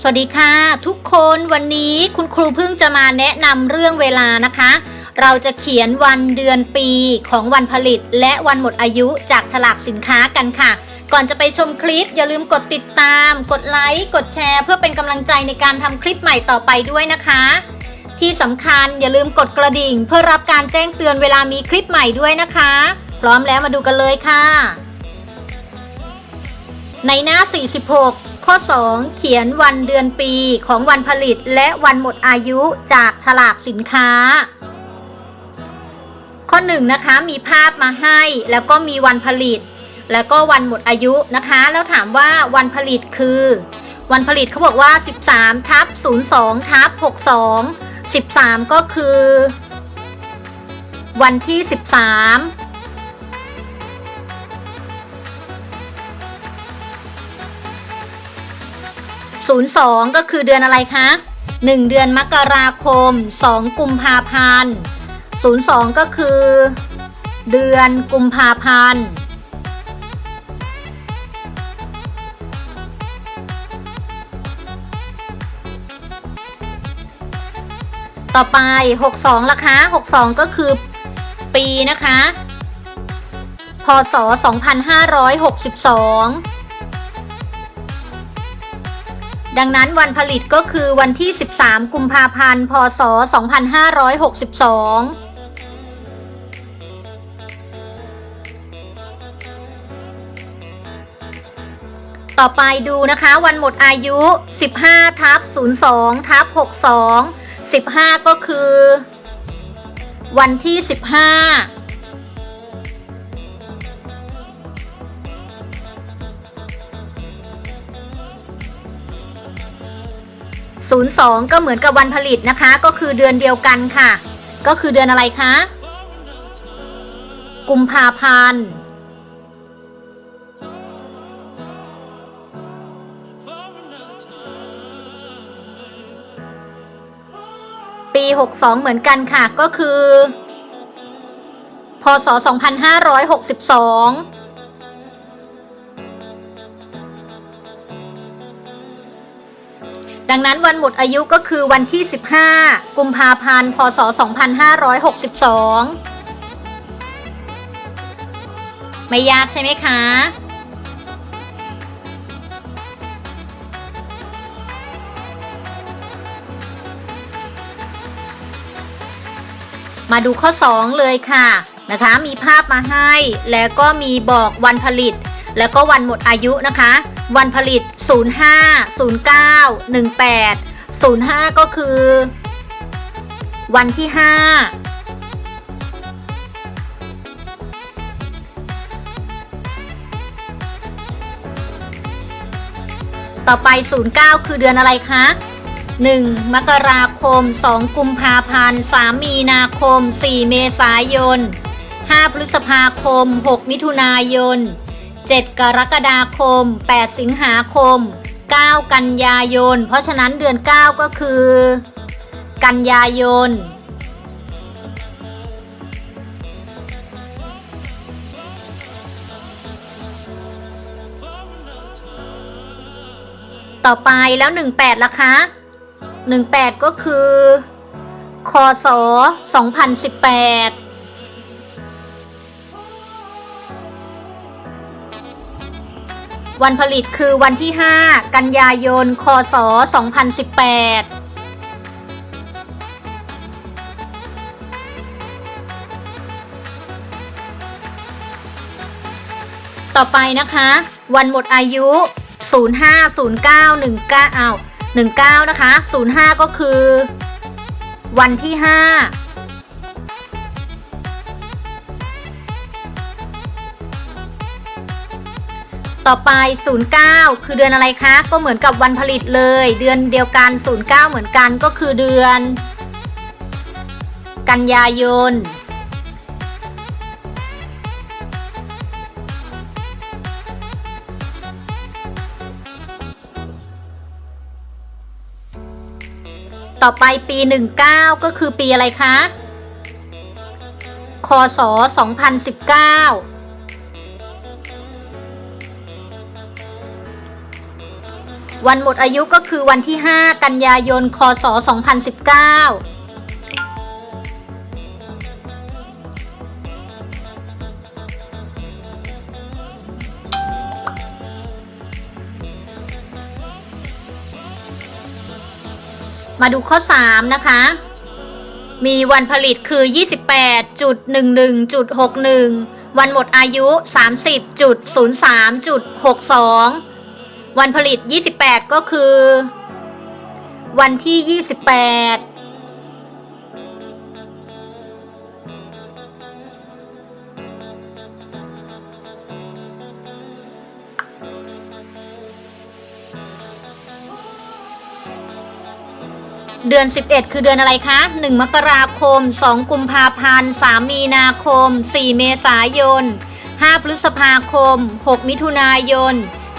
สวัสดีค่ะ ทุกคนวันนี้คุณครูเพิ่งจะมาแนะนำเรื่องเวลานะคะ เราจะเขียนวันเดือนปีของวันผลิต และวันหมดอายุจากฉลากสินค้ากันค่ะ ก่อนจะไปชมคลิปอย่าลืมกดติดตาม กดไลค์กดแชร์เพื่อเป็นกำลังใจในการทำคลิปใหม่ต่อไปด้วยนะคะ ที่สำคัญอย่าลืมกดกระดิ่ง เพื่อรับการแจ้งเตือนเวลามีคลิปใหม่ด้วยนะคะ พร้อมแล้วมาดูกันเลยค่ะ ในหน้า 46 ข้อ 2 เขียนวันเดือนปีของวันผลิตและวันหมดอายุจากฉลากสินค้า ข้อ1นะคะมีภาพมาให้แล้วก็มีวันผลิต แล้วก็วันหมดอายุนะคะ แล้วถามว่าวันผลิตคือ วันผลิตเขาบอกว่า 13ทับ02ทับ62 13 ก็คือ วันที่ 13 02 ก็คือเดือนอะไรคะ 1 เดือนมกราคม 2 กุมภาพันธ์ 02 ก็คือ เดือนกุมภาพันธ์ ต่อไป 62ละคะ 62 ก็คือปีนะคะ พศ 2562 ดังนั้นวันผลิตก็คือวันที่ 13 กุมภาพันธ์ พศ 2562ต่อไปดูนะคะวันหมดอายุ 15ทับ02ทับ62 15 ก็คือ วันที่ 15 02 ก็เหมือนกับวันผลิตนะคะ ก็คือเดือนเดียวกันค่ะ ก็คือเดือนอะไรคะ กุมภาพันธ์ ปี 62 เหมือนกันค่ะ ก็คือ พศ 2562 วันหมดอายุก็คือวันที่ 15 กุมภาพันธ์ พศ 2562 ไม่ยากใช่ไหมคะ มาดูข้อ 2 เลยค่ะนะคะ มีภาพมาให้ แล้วก็มีบอกวันผลิต แล้วก็วันหมดอายุนะคะ วันผลิต 05 09 18 05 ก็คือ วันที่ 5ต่อไป 09 คือเดือนอะไรคะ 1. มกราคม 2 กุมภาพันธ์ 3 มีนาคม 4 เมษายน 5 พฤษภาคม 6 มิถุนายน 7 กรกฎาคม 8 สิงหาคม 9 กันยายน เพราะฉะนั้นเดือน 9 ก็คือ กันยายน ต่อไปแล้ว 18ล่ะคะ 18 ก็คือ คศ 2018 วันผลิตคือวันที่ 5 กันยายน คศ 2018ต่อไปนะคะ วันหมดอายุ 05 09 19อ้าว19 นะคะ 05 ก็คือ วันที่ 5 ต่อไป 09 คือเดือนอะไรคะ ก็เหมือนกับวันผลิตเลย เดือนเดียวกัน 09 เหมือนกันก็คือเดือน กันยายน ต่อไปปี 19 ก็คือปีอะไรคะ คศ 2019 วันหมดอายุก็คือวันที่ 5 กันยายน คศ 2019มาดูข้อ 3 นะคะ มีวันผลิตคือ 28.11.61 วันหมดอายุ 30.03.62 วันผลิต 28 ก็คือ วันที่ 28เดือน 11 คือเดือนอะไรคะ 1 มกราคม 2 กุมภาพันธ์ 3 มีนาคม 4 เมษายน 5 พฤษภาคม 6 มิถุนายน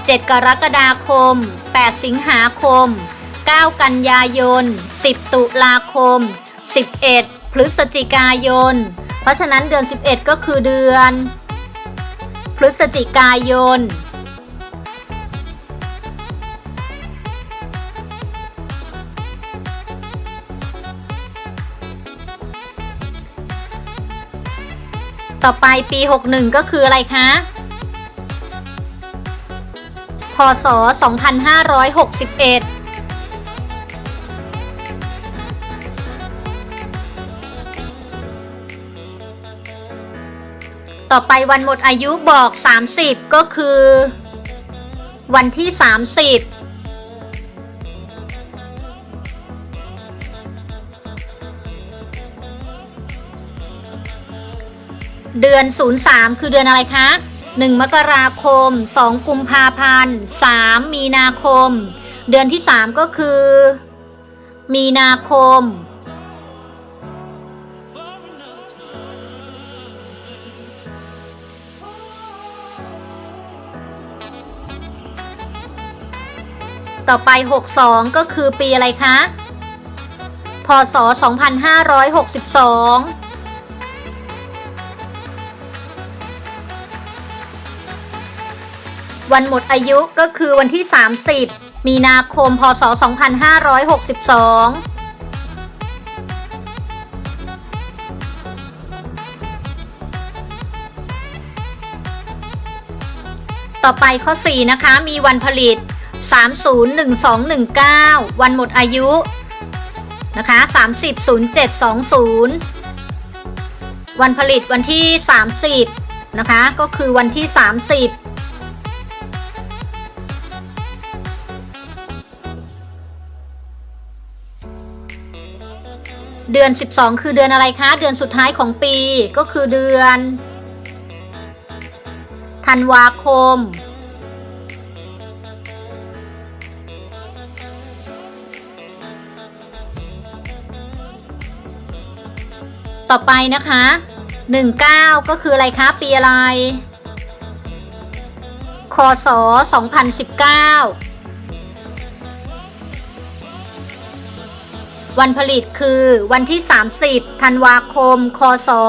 7 กรกฎาคม 8 สิงหาคม 9 กันยายน 10 ตุลาคม 11 พฤศจิกายน เพราะฉะนั้นเดือน 11 ก็คือเดือน พฤศจิกายน ต่อไปปี 61 ก็คืออะไรคะ พศ 2561ต่อไปวันหมดอายุบอก 30 ก็คือ วันที่ 30 เดือน 03 คือเดือนอะไรคะ 1 มกราคม 2 กุมภาพันธ์ 3 มีนาคม เดือนที่ 3 ก็คือ มีนาคม ต่อไป 62 ก็คือปีอะไรคะ พศ 2562 วันหมดอายุก็คือวันที่ 30 มีนาคม พศ 2562ต่อไปข้อ 4 นะคะ มีวันผลิต 301219 วันหมดอายุ นะคะ 300720 วันผลิตวันที่ 30 นะคะ ก็คือวันที่ 30 เดือน 12 คือเดือนอะไรคะ เดือนสุดท้ายของปีก็คือเดือน ธันวาคม ต่อไปนะคะ 19 ก็คืออะไรคะ ปีอะไร คศ 2019 วันผลิตคือวันที่ 30 ธันวาคม คศ 2019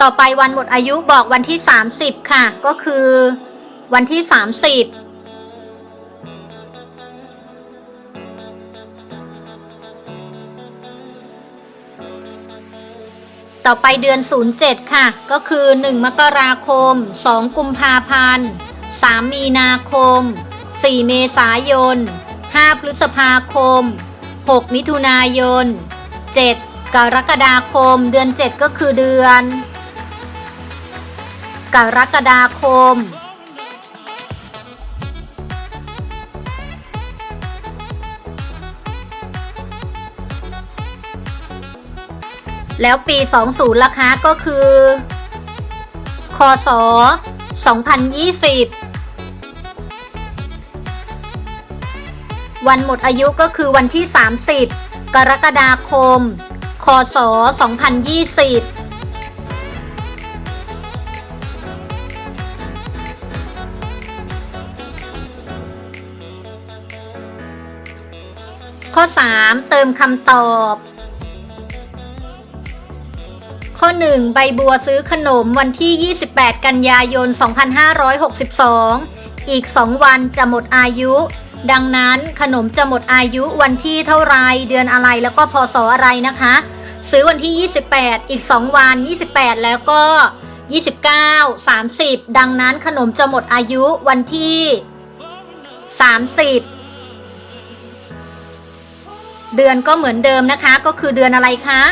ต่อไปวันหมดอายุบอกวันที่ 30 ค่ะ ก็คือวันที่ 30 ต่อไปเดือน 07 ค่ะ ก็คือ 1 มกราคม 2 กุมภาพันธ์ 3 มีนาคม 4 เมษายน 5 พฤษภาคม 6 มิถุนายน 7 กรกฎาคม เดือน 7 ก็คือเดือน กรกฎาคม แล้วปี 20 ราคาก็คือ คศ 2020 วันหมดอายุก็คือวันที่ 30 กรกฎาคม คศ 2020ข้อ 3 เติมคำตอบ ข้อ 1 ใบบัวซื้อขนมวันที่ 28 กันยายน 2562 อีก 2 วันจะหมดอายุ ดังนั้นขนมจะหมดอายุวันที่เท่าไรเดือนอะไรแล้วก็พศอะไรนะคะ ซื้อวันที่ 28 อีก 2 วัน 28 แล้วก็ 29 30 ดังนั้นขนมจะหมดอายุวันที่ 30เดือนก็เหมือนเดิมนะคะ ก็คือเดือนอะไรคะ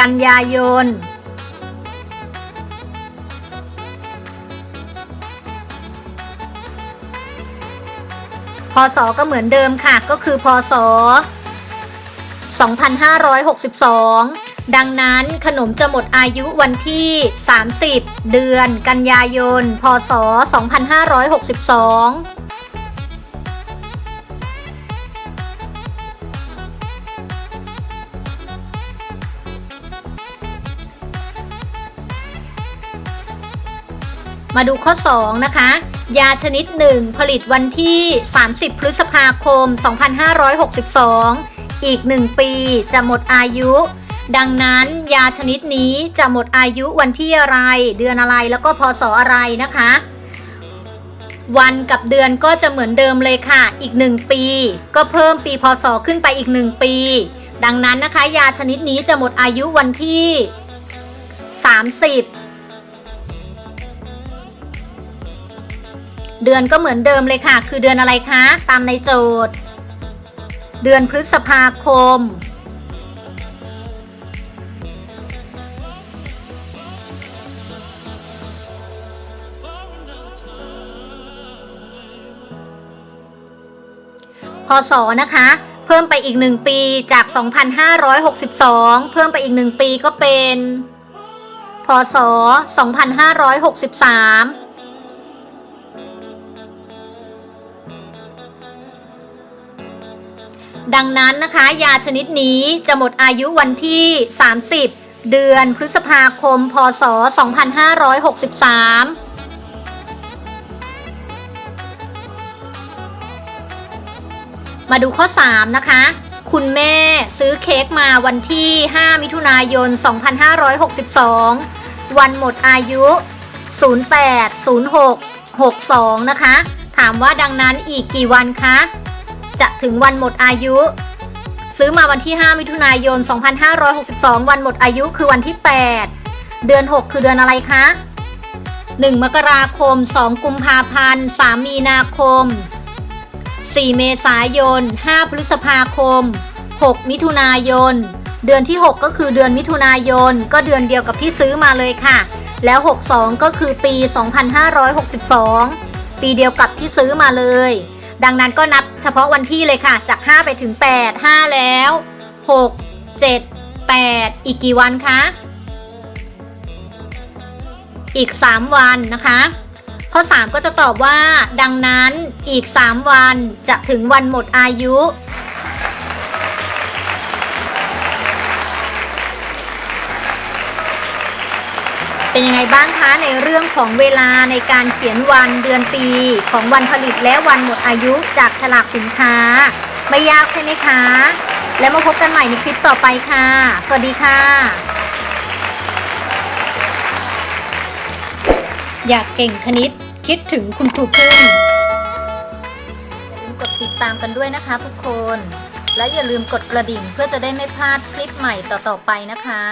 กันยายน พศก็เหมือนเดิมค่ะ ก็คือพศ 2562 ดังนั้นขนมจะหมดอายุวันที่ 30 เดือน กันยายน พศ 2562 มาดูข้อ 2 นะคะ ยาชนิดหนึ่งผลิตวันที่ 30 พฤษภาคม 2562 อีก 1 ปีจะหมดอายุ ดังนั้นยาชนิดนี้จะหมดอายุวันที่อะไร เดือนอะไรแล้วก็พศอะไรนะคะ วันกับเดือนก็จะเหมือนเดิมเลยค่ะ อีก 1 ปี ก็เพิ่มปีพศขึ้นไปอีก 1 ปี ดังนั้นนะคะ ยาชนิดนี้จะหมดอายุวันที่ 30 เดือนก็เหมือนเดิมเลยค่ะ คือเดือนอะไรคะ ตามในโจทย์ เดือนพฤษภาคม พศนะคะ เพิ่มไปอีก 1 ปีจาก 2,562 เพิ่มไปอีก 1 ปีก็เป็น พศ 2563 ดังนั้นนะคะ ยาชนิดนี้จะหมดอายุวันที่ 30 เดือนพฤษภาคม พศ 2563มาดูข้อ 3 นะคะ คุณแม่ซื้อเค้กมาวันที่ 5 มิถุนายน 2562 วันหมดอายุ 0806 62 นะคะ ถามว่าดังนั้นอีกกี่วันคะ จะถึงวันหมดอายุ ซื้อมาวันที่ 5 มิถุนายน 2562 วันหมดอายุคือวันที่ 8 เดือน 6 คือเดือนอะไรคะ 1 มกราคม 2 กุมภาพันธ์ 3 มีนาคม 4 เมษายน 5 พฤษภาคม 6 มิถุนายน เดือนที่ 6 ก็คือเดือนมิถุนายน ก็เดือนเดียวกับที่ซื้อมาเลยค่ะ แล้ว 62 ก็คือปี 2562 ปีเดียวกับที่ซื้อมาเลย ดังนั้นก็นับเฉพาะวันที่เลยค่ะ จาก 5 ไปถึง 8 5 แล้ว 6 7 8 อีกกี่วันคะ อีก 3 วันนะคะ ข้อ 3 ก็จะตอบว่า ดังนั้นอีก 3 วันจะถึงวันหมดอายุ เป็นยังไงบ้างคะในเรื่องของเวลาในการเขียนวันเดือนปี ของวันผลิตและวันหมดอายุจากฉลากสินค้า ไม่ยากใช่ไหมคะ แล้วมาพบกันใหม่ในคลิปต่อไปค่ะ สวัสดีค่ะ อยากเก่งคณิตคิดถึงคุณครูพึ่งอย่าลืมกดติดตามกันด้วยนะคะทุกคน และอย่าลืมกดกระดิ่งเพื่อจะได้ไม่พลาดคลิปใหม่ต่อๆไปนะคะ